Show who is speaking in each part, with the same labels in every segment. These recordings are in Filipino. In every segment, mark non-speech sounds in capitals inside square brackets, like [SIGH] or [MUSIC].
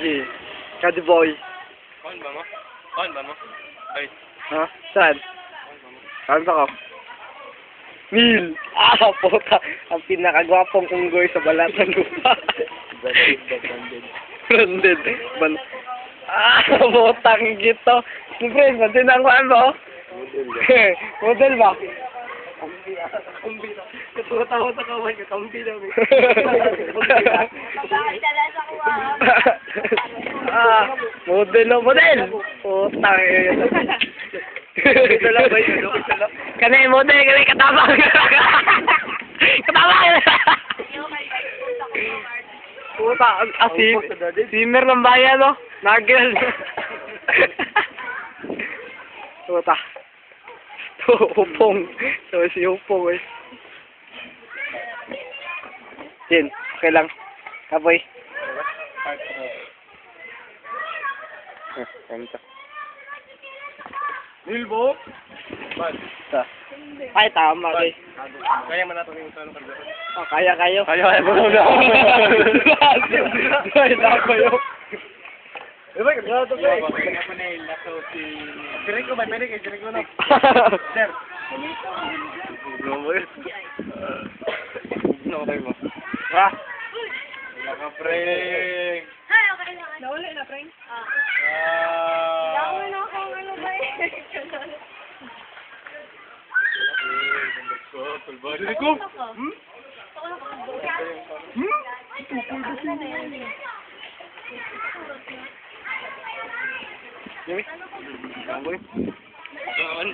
Speaker 1: G. Kadi boy.
Speaker 2: On ba mo? On ba mo? Ay,
Speaker 1: Ha? Saan? Saan ba ka? Neil! Ah, puta! Ang pinakagwapong unggoy sa balat ng lupa. Branded. Ban ah, putang gito. Siyempre, bandin ang kuhan ba? oh? Model ba? Kambi na. Katawa sa kaway ka, kambi na. ah, [LAUGHS] model model. Putang ina. Ito lang ba yun? Kanay model, kanay katabang. katabang. Puta, ah, si, simmer ng bayan, no? Nagel. [LAUGHS] Puta. [LAUGHS] Upong. To, si upong, eh. Jin, okay lang. Kaboy. Ah, ganito.
Speaker 2: Nilbo? Bad.
Speaker 1: Ito. Ay, tama, eh.
Speaker 2: Kaya man natin yung tanong pag
Speaker 1: Oh, kaya kayo.
Speaker 2: Kaya, kaya mo na. [LAUGHS]
Speaker 1: Ay, [LAUGHS] tama yun.
Speaker 2: Eh, ba, kaya ba? Na yung lato si... Sirik ko ba? Pwede kayo, sirik ko na. Sir. Ano mo yun? Ano kayo mo?
Speaker 1: Ha?
Speaker 2: Wala ka, prank.
Speaker 3: Ay, okay na, Frank? Ah. Nawala na akong ano ba eh.
Speaker 2: Sirik ko?
Speaker 3: Hmm?
Speaker 2: Hmm? Yumi? Gamboy? Gaan.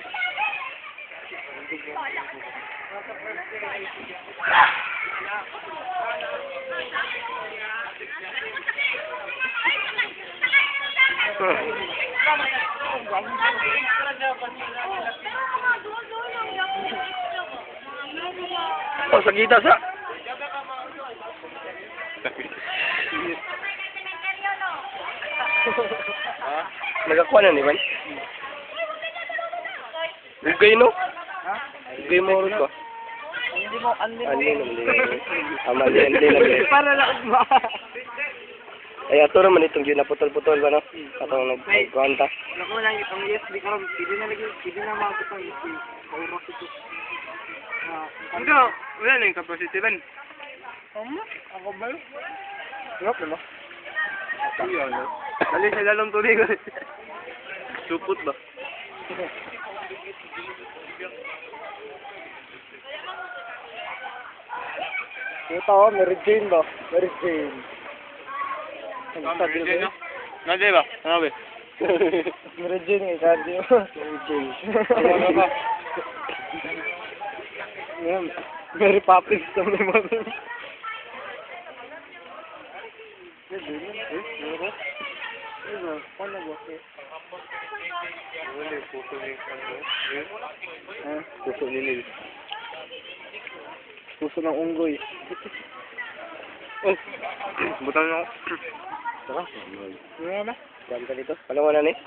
Speaker 1: Oh, sa kita sa... [LAUGHS] [LAUGHS]
Speaker 2: Ha?
Speaker 1: Nagakuha na ni Man. Ugay no? Ugay mo rin ko.
Speaker 3: Hindi mo,
Speaker 1: Andi lagi.
Speaker 3: Para lang ba?
Speaker 1: Ay, ato naman itong yun naputol-putol ba no? Atong nagkwanta.
Speaker 3: Naku lang itong USB karon, pili na lagi, pili na mga itong USB. Kaurok ito. Ah,
Speaker 2: Ito, wala na yung capacity ban.
Speaker 3: Ano? Ako ba?
Speaker 1: Ngap na no?
Speaker 2: Dali sa lalong tuloy ko. Supot ba?
Speaker 1: Ito, oh, Mary Jane ba? Mary Jane. Ang sabi
Speaker 2: Mary Jane,
Speaker 1: ba?
Speaker 2: Nade ba? Ano ba?
Speaker 1: Mary Jane eh, sabi mo. Mary Jane.
Speaker 2: Ano ba?
Speaker 1: Mary Poppins na naman. Paano ba?
Speaker 2: Wala puso ni ano.
Speaker 1: Ha? Puso ni Lil. Puso ng unggoy.
Speaker 2: Oh, butang na.
Speaker 1: Saka? Ano ba? Diyan ka dito? Palawanan eh?